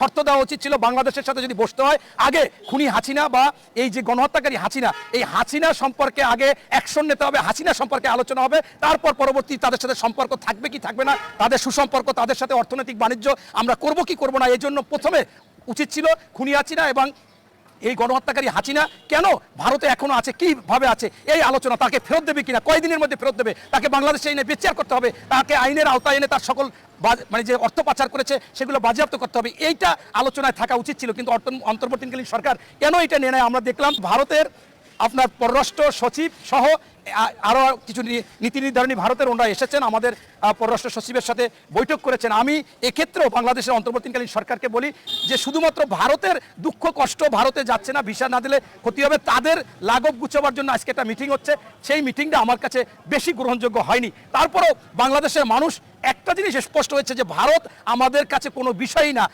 শর্ত দেওয়া উচিত ছিল বাংলাদেশের সাথে যদি বসতে হয়, আগে খুনি হাসিনা বা এই যে গণহত্যাকারী হাসিনা, এই হাসিনা সম্পর্কে আগে অ্যাকশন নিতে হবে, হাসিনা সম্পর্কে আলোচনা হবে, তারপর পরবর্তী তাদের সাথে সম্পর্ক থাকবে কি থাকবে না, তাদের সুসম্পর্ক, তাদের সাথে অর্থনৈতিক বাণিজ্য, আমরা করব কি করব না, এই জন্য প্রথমে উচিত ছিল খুনি হাসিনা এবং এই গণহত্যাকারী হাসিনা কেন ভারতে এখনও আছে? কীভাবে আছে? এই আলোচনা তাকে ফেরত দেবে কিনা? কয়দিনের মধ্যে ফেরত দেবে? তাকে বাংলাদেশে এনে বিচার করতে হবে। তাকে আইনের আওতায় এনে তার সকল মানে যে অর্থ পাচার করেছে, সেগুলো বাজেয়াপ্ত করতে হবে। এইটা আলোচনায় থাকা উচিত ছিল, কিন্তু অন্তর্বর্তীকালীন সরকার কেন এটা নিয়ে নেয় আমরা দেখলাম ভারতের আপনার পররাষ্ট্র সচিব সহ আ- আরও কিছু নীতি নির্ধারণী ভারতের ওনারা এসেছেন, আমাদের পররাষ্ট্র সচিবের সাথে বৈঠক করেছেন। আমি এক্ষেত্রেও বাংলাদেশের অন্তর্বর্তীকালীন সরকারকে বলি যে শুধুমাত্র ভারতের দুঃখ, কষ্ট ভারতে যাচ্ছে না, ভিসা না দিলে ক্ষতি হবে, তাদের লাঘব গুছাবার জন্য আজকে একটা মিটিং হচ্ছে। সেই মিটিংটা আমার কাছে বেশি গ্রহণযোগ্য হয়নি। তারপরেও বাংলাদেশের মানুষ একটা জিনিস স্পষ্ট হয়েছে যে ভারত আমাদের কাছে কোনো বিষয়ই না।